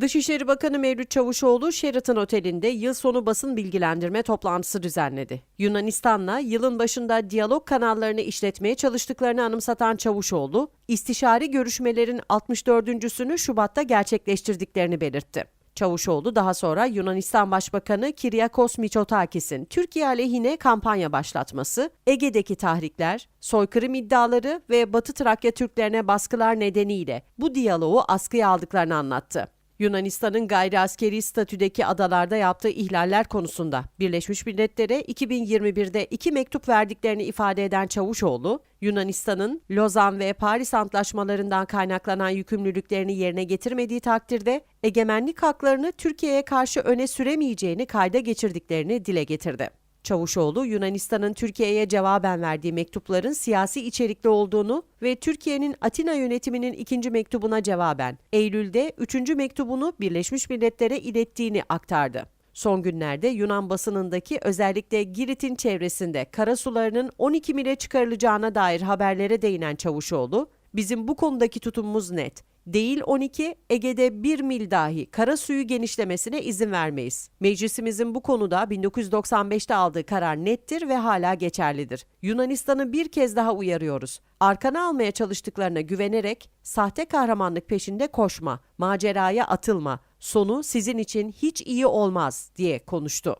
Dışişleri Bakanı Mevlüt Çavuşoğlu Sheraton Oteli'nde yıl sonu basın bilgilendirme toplantısı düzenledi. Yunanistan'la yılın başında diyalog kanallarını işletmeye çalıştıklarını anımsatan Çavuşoğlu, istişari görüşmelerin 64.sünü Şubat'ta gerçekleştirdiklerini belirtti. Çavuşoğlu daha sonra Yunanistan Başbakanı Kyriakos Mitsotakis'in Türkiye aleyhine kampanya başlatması, Ege'deki tahrikler, soykırım iddiaları ve Batı Trakya Türklerine baskılar nedeniyle bu diyaloğu askıya aldıklarını anlattı. Yunanistan'ın gayri askeri statüdeki adalarda yaptığı ihlaller konusunda Birleşmiş Milletler'e 2021'de iki mektup verdiklerini ifade eden Çavuşoğlu, Yunanistan'ın Lozan ve Paris antlaşmalarından kaynaklanan yükümlülüklerini yerine getirmediği takdirde egemenlik haklarını Türkiye'ye karşı öne süremeyeceğini kayda geçirdiklerini dile getirdi. Çavuşoğlu, Yunanistan'ın Türkiye'ye cevaben verdiği mektupların siyasi içerikli olduğunu ve Türkiye'nin Atina yönetiminin ikinci mektubuna cevaben Eylül'de üçüncü mektubunu Birleşmiş Milletler'e ilettiğini aktardı. Son günlerde Yunan basınındaki özellikle Girit'in çevresinde karasularının 12 mile çıkarılacağına dair haberlere değinen Çavuşoğlu, bizim bu konudaki tutumumuz net. Değil 12, Ege'de 1 mil dahi kara suyu genişlemesine izin vermeyiz. Meclisimizin bu konuda 1995'te aldığı karar nettir ve hala geçerlidir. Yunanistan'ı bir kez daha uyarıyoruz. Arkana almaya çalıştıklarına güvenerek sahte kahramanlık peşinde koşma, maceraya atılma. Sonu sizin için hiç iyi olmaz diye konuştu.